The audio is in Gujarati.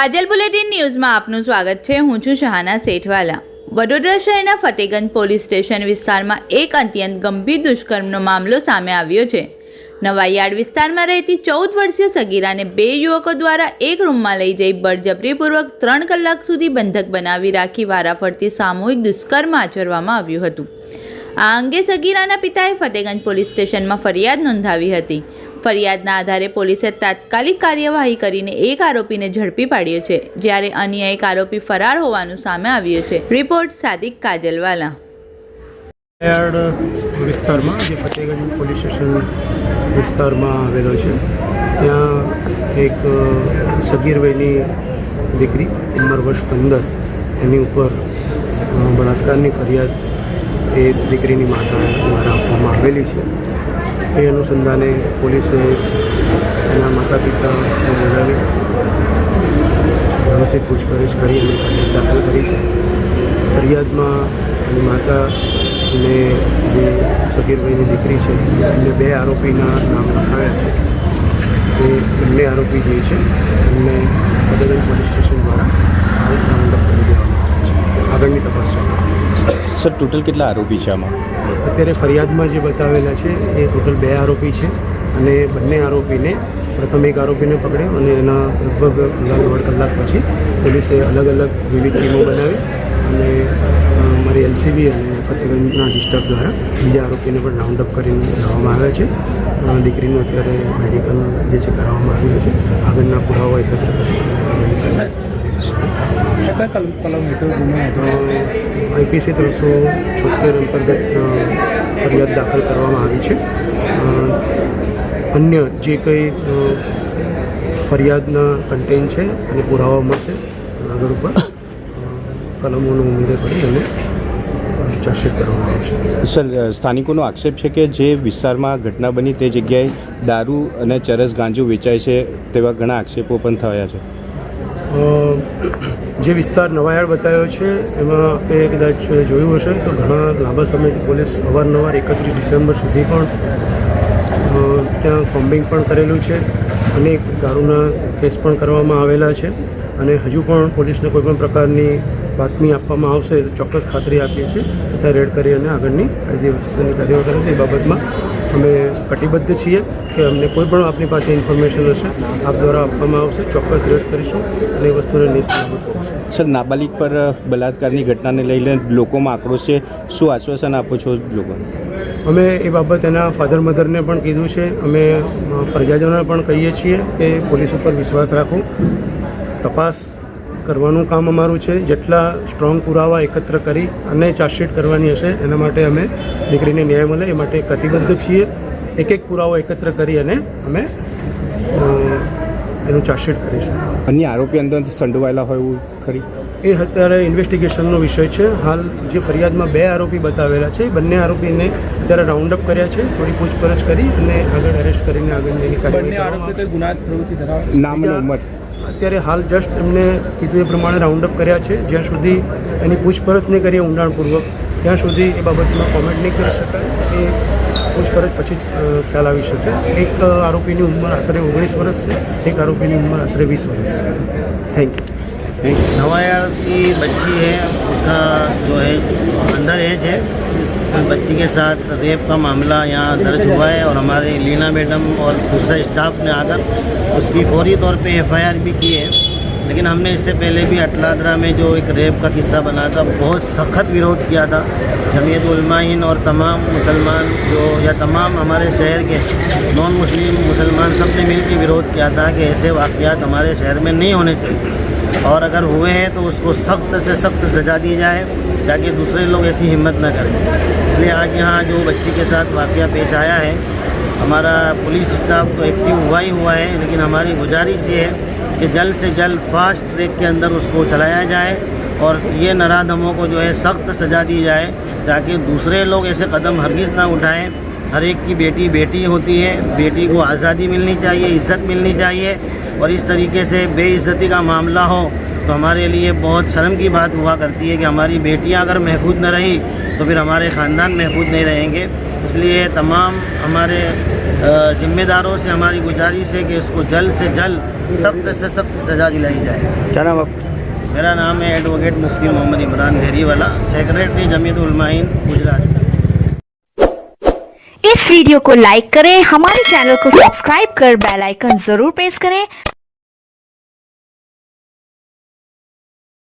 કાજલ બુલેટિન ન્યૂઝમાં આપનું સ્વાગત છે. હું છું શહાના સેઠવાલા વડોદરા શહેરના ફતેગંજ પોલીસ સ્ટેશન વિસ્તારમાં એક અત્યંત ગંભીર દુષ્કર્મનો મામલો સામે આવ્યો છે. નવાયાર્ડ વિસ્તારમાં રહેતી ચૌદ વર્ષીય સગીરાને બે યુવકો દ્વારા એક રૂમમાં લઈ જઈ બળજબરીપૂર્વક ત્રણ કલાક સુધી બંધક બનાવી રાખી વારાફરતી સામૂહિક દુષ્કર્મ આચરવામાં આવ્યું હતું. આ અંગે સગીરાના પિતાએ ફતેગંજ પોલીસ સ્ટેશનમાં ફરિયાદ નોંધાવી હતી. ફરિયાદના આધારે પોલીસે તાત્કાલિક કાર્યવાહી કરીને એક આરોપીને ઝડપી પાડ્યો છે, જ્યારે અન્ય એક આરોપી ફરાર હોવાનું સામે આવ્યું છે. રિપોર્ટ સાદિક કાજલવાલા. વિસ્તારમાં, જે ફતેગંજ પોલીસ સ્ટેશન વિસ્તારમાં આવેલો છે. ત્યાં એક સગીરભાઈની સગીર દીકરી ઉંમર વર્ષ પંદર, એની ઉપર બળાત્કારની ફરિયાદ એ દીકરીની માતા દ્વારા આપવામાં આવેલી છે. એ અનુસંધાને પોલીસે એના માતા પિતાને બોલાવી વ્યવસ્થિત પૂછપરછ કરી અને ફરિયાદ દાખલ કરી છે. ફરિયાદમાં એની માતા અને જે સગીરભાઈની દીકરી છે, એમને બે આરોપીના નામ લખાવ્યા છે. એ બંને આરોપી જે છે, એમને ફતેગંજ પોલીસ સ્ટેશન દ્વારા આગળની તપાસ ચાલુ. સર ટોટલ કેટલા આરોપી છે આમાં? અત્યારે ફરિયાદમાં જે બતાવેલા છે એ ટોટલ બે આરોપી છે અને બંને આરોપીને પ્રથમ એક આરોપીને પકડ્યો અને એના લગભગ દોઢ કલાક પછી પોલીસે અલગ અલગ વિવિધ ટીમો બનાવી અને મારી એલસીબી અને ફતેગંજના ડિસ્ટર્બ દ્વારા બીજા આરોપીને પણ રાઉન્ડ અપ કરીને લાવવામાં આવ્યા છે. દીકરીનું અત્યારે મેડિકલ જે છે કરાવવામાં આવ્યું છે. આગળના પુરાવા એકત્ર કરી કેટલા કલમ કલમ હેઠળ ગુનો આઈપીસી ત્રણસો છોતેર અંતર્ગત ફરિયાદ દાખલ કરવામાં આવી છે અન્ય જે કંઈ ફરિયાદના કન્ટેન્ટ છે અને પુરાવા મળશે આગળ ઉપર કલમોનો ઉમેરે કરી અને સર સ્થાનિકોનો આક્ષેપ છે કે જે વિસ્તારમાં ઘટના બની તે જગ્યાએ દારૂ અને ચરસ ગાંજો વેચાય છે તેવા ઘણા આક્ષેપો પણ થયા છે જે વિસ્તાર નવાયાળ બતાવ્યો છે, એમાં આપણે કદાચ જોયું હશે તો ઘણા લાંબા સમયથી પોલીસ અવારનવાર એકત્રીસ ડિસેમ્બર સુધી પણ ત્યાં કોમ્બિંગ પણ કરેલું છે. અનેક દારૂના કેસ પણ કરવામાં આવેલા છે. અને હજુ પણ પોલીસને કોઈપણ પ્રકારની બાતમી આપવામાં આવશે ચોક્કસ ખાતરી આપીએ છીએ. ત્યાં રેડ કરી અને આગળની કાયદેસરની કાર્યવાહી કરે છે એ બાબતમાં અમે કટિબદ્ધ છીએ કે અમને કોઈ પણ આપની પાસે ઇન્ફોર્મેશન હશે આપ દ્વારા આપવામાં આવશે. ચોક્કસ રેડ કરીશું અને એ વસ્તુને નિષ્ફળ કરીશું. સર નાબાલિગ પર બલાત્કારની ઘટનાને લઈને લોકોમાં આક્રોશ છે. શું આશ્વાસન આપો છો લોકોને? અમે એ બાબત એના ફાધર મધરને પણ કીધું છે. અમે પ્રજાજનોને પણ કહીએ છીએ કે પોલીસ ઉપર વિશ્વાસ રાખો. તપાસ કરવાનું કામ અમારું છે. જેટલા સ્ટ્રોંગ પુરાવા એકત્ર કરી અને ચાર્જશીટ કરવાની હશે એના માટે અમે દીકરીને ન્યાય મળે એ માટે કતિબદ્ધ છીએ. એક એક પુરાવો એકત્ર કરી અને અમે એનું ચાર્જશીટ કરીશું. અન્ય આરોપી અંદર સંડોવાયેલા હોય એવું ખરી? એ અત્યારે ઇન્વેસ્ટિગેશનનો વિષય છે. હાલ જે ફરિયાદમાં બે આરોપી બતાવેલા છે. બંને આરોપીને અત્યારે રાઉન્ડ અપ કર્યા છે. થોડી પૂછપરછ કરી અને આગળ અરેસ્ટ કરીને બંને કાર્યવાહી ગુનાહિત પ્રવૃત્તિ ધરાવે નામ ઉંમર. અત્યારે હાલ જસ્ટ એમને કીધું એ પ્રમાણે રાઉન્ડ અપ કર્યા છે. જ્યાં સુધી એની પૂછપરછ નહીં કરીએ ઊંડાણપૂર્વક, ત્યાં સુધી એ બાબતમાં કોમેન્ટ નહીં કરી શકાય. એ પૂછપરછ પછી જ ખ્યાલ આવી શકે. એક આરોપીની ઉંમર આશરે ઓગણીસ વર્ષ છે. એક આરોપીની ઉંમર આશરે વીસ વર્ષ છે. થેન્ક યુ नवायार की बच्ची है, उसका जो है अंडर एज है। उस बच्ची के साथ रेप का मामला यहाँ दर्ज हुआ है और हमारे लीना मैडम और दूसरा स्टाफ ने आकर उसकी फौरी तौर पे एफआईआर भी की है। लेकिन हमने इससे पहले भी अटलादरा में जो एक रेप का किस्सा बना था, बहुत सख्त विरोध किया था। जमीयत उलमाइन और तमाम मुसलमान जो या तमाम हमारे शहर के नॉन मुस्लिम मुसलमान सबने मिल के विरोध किया था कि ऐसे वाक़ात हमारे शहर में नहीं होने चाहिए। और अगर हुए हैं तो उसको सख्त से सख्त सजा दी जाए, ताकि दूसरे लोग ऐसी हिम्मत ना करें। इसलिए आज यहाँ जो बच्ची के साथ वाक़ पेश आया है, हमारा पुलिस स्टाफ तो एक्टिव हुआ ही हुआ है, लेकिन हमारी गुजारिश ये है कि जल्द से जल्द फास्ट ट्रैक के अंदर उसको चलाया जाए और ये नराधमों को जो है सख्त सज़ा दी जाए, ताकि दूसरे लोग ऐसे कदम हरगिज़ ना उठाएँ। हर एक की बेटी बेटी होती है, बेटी को आज़ादी मिलनी चाहिए, इज़्ज़त मिलनी चाहिए और इस तरीके से बेइज्जती का मामला हो तो हमारे लिए बहुत शर्म की बात हुआ करती है कि हमारी बेटियाँ अगर महफूज न रही तो फिर हमारे ख़ानदान महफूज नहीं रहेंगे। इसलिए तमाम हमारे जिम्मेदारों से हमारी गुजारिश है कि इसको जल्द से जल्द सख्त से सख्त सज़ा दिलाई जाए। क्या नाम आप? मेरा नाम है एडवोकेट मुफ्ती मोहम्मद इमरान घेरीवाला सेक्रेटरी जमीयत उलमाइन गुजरात। इस वीडियो को लाइक करें हमारे चैनल को सब्सक्राइब कर बेल आइकन ज़रूर प्रेस करें